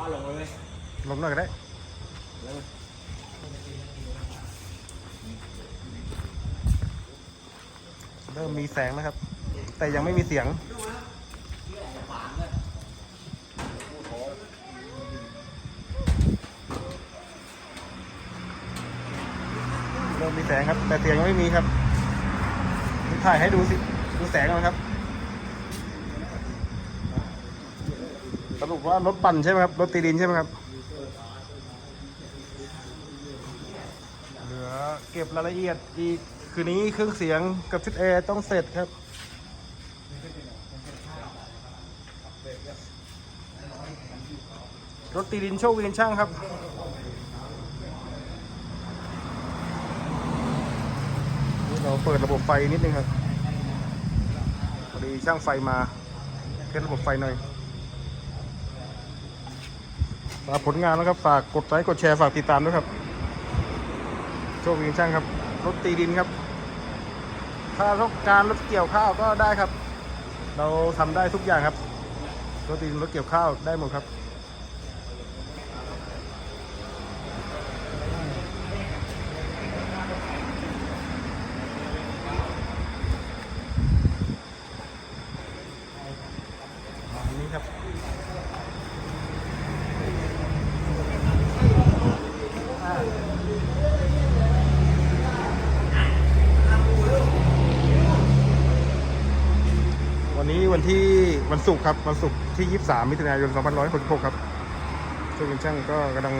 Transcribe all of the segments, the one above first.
ป้าลงเลยลงหน่อยก็ได้แล้วเริ่มมีแสงนะครับ แต่ยังไม่มีเสียงเริ่มมีแสงครับ แต่เสียงยังไม่มีครับนี่ถ่ายให้ดูสิดูแสงก่อนครับ สรุปว่ารถปั่นใช่ไหมครับ รถตีดินใช่ไหมครับ เหลือเก็บรายละเอียดอีก คืนนี้เครื่องเสียงกับชุดแอร์ต้องเสร็จครับรถตีดินโชควีนช่างครับนี่เราเปิดระบบไฟนิดนึงครับพอดีช่างไฟมาเทสระบบไฟหน่อย ฝากผลงานนะครับ ฝากกดไลค์กดแชร์ฝากติดตามด้วยครับ โชคดีช่างครับ รถตีดินครับ ถ้าต้องการรถเกี่ยวข้าวก็ได้ครับ เราทำได้ทุกอย่างครับ รถตีดินรถเกี่ยวข้าวได้หมดครับ วันนี้วันที่วันศุกร์ครับวันศุกร์ที่ 23 มิถุนายน 2566 ครับช่วงช่างก็กำลัง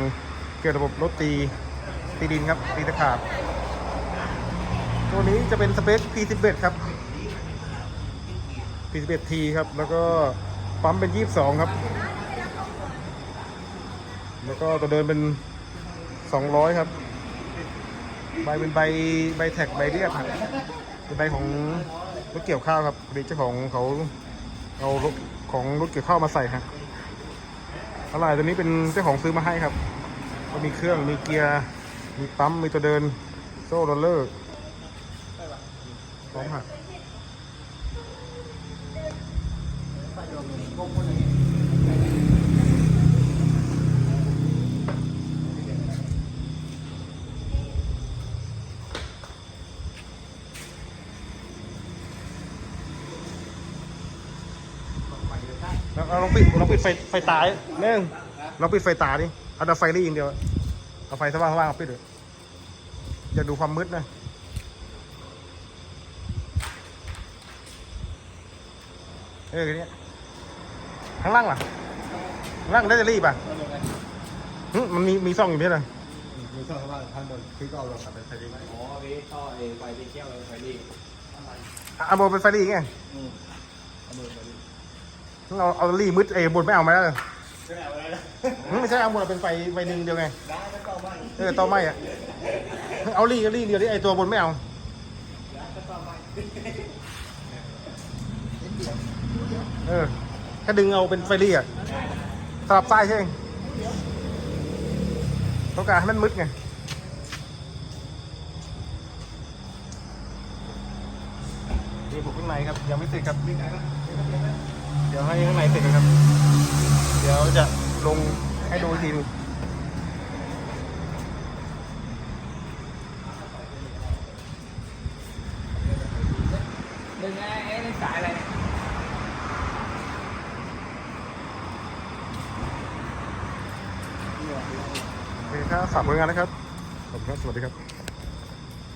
เกี่ยวระบบรถตีตีดินครับตีตะขาบตัวนี้จะเป็นสเปค P11 ครับ P11T ครับ แล้วก็ปั๊มเป็น 22 ครับ แล้วก็ตัวเดินเป็น 200 ครับ ใบเป็นใบใบแท็กใบเรียบครับเป็นใบของ รถเกี่ยวข้าวครับพอดีเจ้าของเขาเอารถของรถเกี่ยวข้าวมาใส่ฮะอะไรตัวนี้เป็นเจ้าของซื้อมาให้ครับ ก็มีเครื่องมีเกียร์ มีปั๊มมีตัวเดิน โซ่โรลเลอร์พร้อมหัก แล้วเอาลองปิดลองปิดไฟไฟตาดิหนึ่งลองปิดไฟตาดิเอาแต่ไฟรี่อย่างเดียวเอาไฟสว่างๆเอาปิดเลยอย่าดูความมืดนะเออเนี้ยข้างล่างล่ะข้างล่างได้จะรีบอะหึมันมีมีซ่องอยู่ไหมล่ะมีช่องข้างล่างข้างบนคือก็เอาลงกลับเป็นไฟดิ้งอ๋อพี่ท่อไอ้ไฟที่เที่ยวไฟดิ้งอะเอาโบเป็นไฟรีไงอืมเอามือไฟดิ้ง เอาเอารีมืดเอ้บนไม่เอามาแล้วเลยใช่ไหมเอาอะไรนะหึไม่ใช่เอาบนเป็นไฟไฟหนึ่งเดียวไงได้ก็ต่อมาเออต่อไม่อะหึเอารีก็รีเดียวดิไอตัวบนไม่เอา เออแค่ดึงเอาเป็นไฟรีอะสลับซ้ายใช่ไหมต้องการให้มันมืดไงนี่ผมข้างในครับยังไม่เสร็จครับ เดี๋ยวให้ข้างในเสร็จก่อนครับ เดี๋ยวจะลงให้ดูอีกทีหนึงดึงไอ้ไอ้นี่สายอะไรเนี่ยโอเคครับฝากผลงานนะครับ ขอบคุณครับ สวัสดีครับ